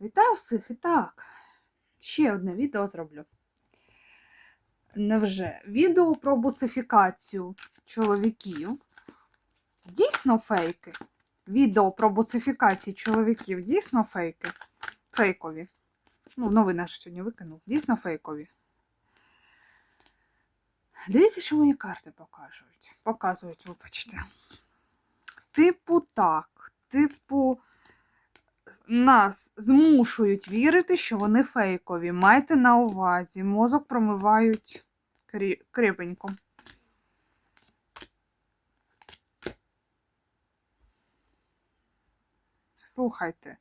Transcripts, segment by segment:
Вітаю всіх і так. Ще одне відео зроблю. Невже? Відео про бусифікацію чоловіків. Дійсно фейки. Відео про бусифікацію чоловіків дійсно фейки. Фейкові. Ну, новини ж сьогодні викинув. Дійсно фейкові. Дивіться, що мені карти покажуть. Показують, вибачте. Типу так. Типу нас змушують вірити, що вони фейкові. Майте на увазі, мозок промивають крепенько. Слухайте.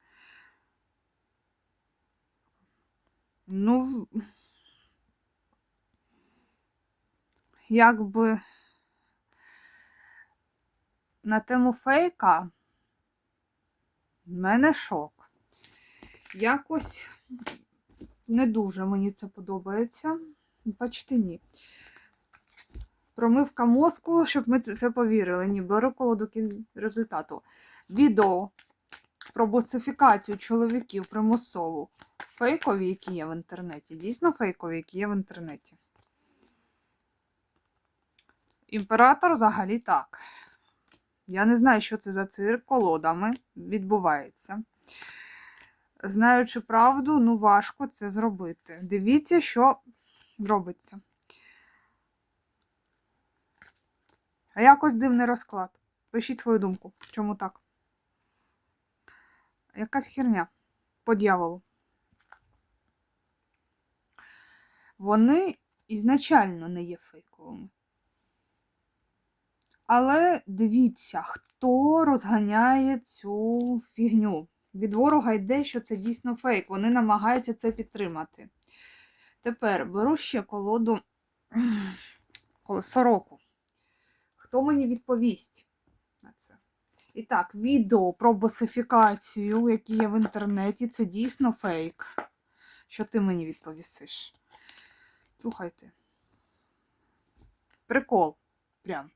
Ну, якби на тему фейка в мене шок. Якось не дуже мені це подобається. Бачите, ні. Промивка мозку, щоб ми це повірили. Ні, беру колоду результату. Відео про босифікацію чоловіків примусову. Фейкові, які є в інтернеті. Дійсно фейкові, які є в інтернеті. Імператор взагалі так. Я не знаю, що це за цирк колодами відбувається. Знаючи правду, ну важко це зробити. Дивіться, що робиться. А якось дивний розклад. Пишіть свою думку. Чому так? Якась херня по дьяволу. Вони ізначально не є фейковими. Але дивіться, хто розганяє цю фігню. Від ворога йде, що це дійсно фейк. Вони намагаються це підтримати. Тепер беру ще колоду коло- сороку. Хто мені відповість на це? І так, відео про босифікацію, які є в інтернеті, це дійсно фейк. Що ти мені відповісиш? Слухайте. Прикол. Прям.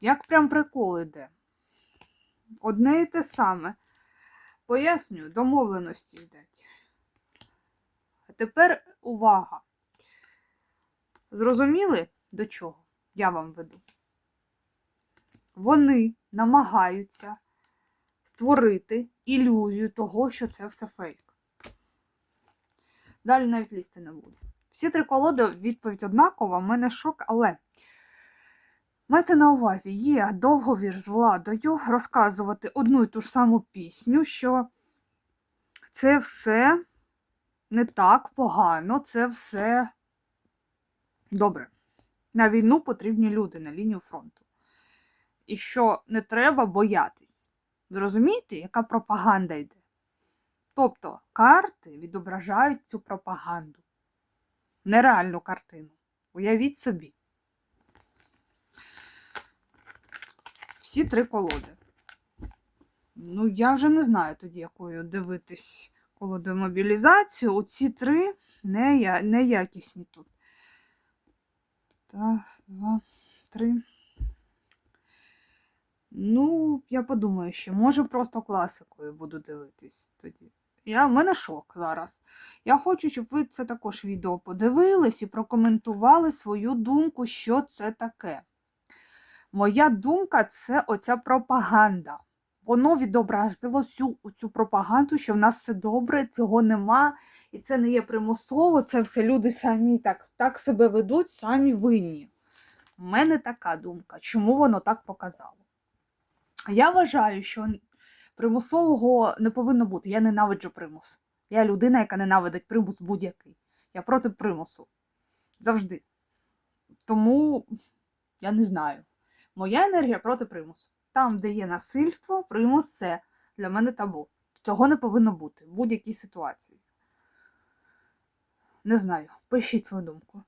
Як прям прикол іде. Одне і те саме. Пояснюю, домовленості йдуть. А тепер увага. Зрозуміли, до чого я вам веду? Вони намагаються створити ілюзію того, що це все фейк. Далі навіть лізти не буду. Всі три колоди відповідь однакова, в мене шок, але майте на увазі, є договір з владою розказувати одну і ту ж саму пісню, що це все не так погано, це все добре. На війну потрібні люди на лінію фронту. І що не треба боятись. Ви розумієте, яка пропаганда йде? Тобто карти відображають цю пропаганду. Нереальну картину. Уявіть собі. Всі три колоди. Ну, я вже не знаю тоді, якою дивитись колодою мобілізацію. Оці три не, неякісні тут. Раз, два, три. Ну, я подумаю ще, може просто класикою буду дивитись тоді. Я, в мене шок зараз. Я хочу, щоб ви це також відео подивились і прокоментували свою думку, що це таке. Моя думка це оця пропаганда. Воно відобразило всю цю пропаганду, що в нас все добре, цього нема, і це не є примусово, це все люди самі так, так себе ведуть, самі винні. У мене така думка, чому воно так показало. Я вважаю, що примусового не повинно бути. Я ненавиджу примус. Я людина, яка ненавидить примус будь-який. Я проти примусу. Завжди. Тому я не знаю. Моя енергія проти примусу. Там, де є насильство, примус це для мене табу. Цього не повинно бути в будь-якій ситуації. Не знаю. Пишіть свою думку.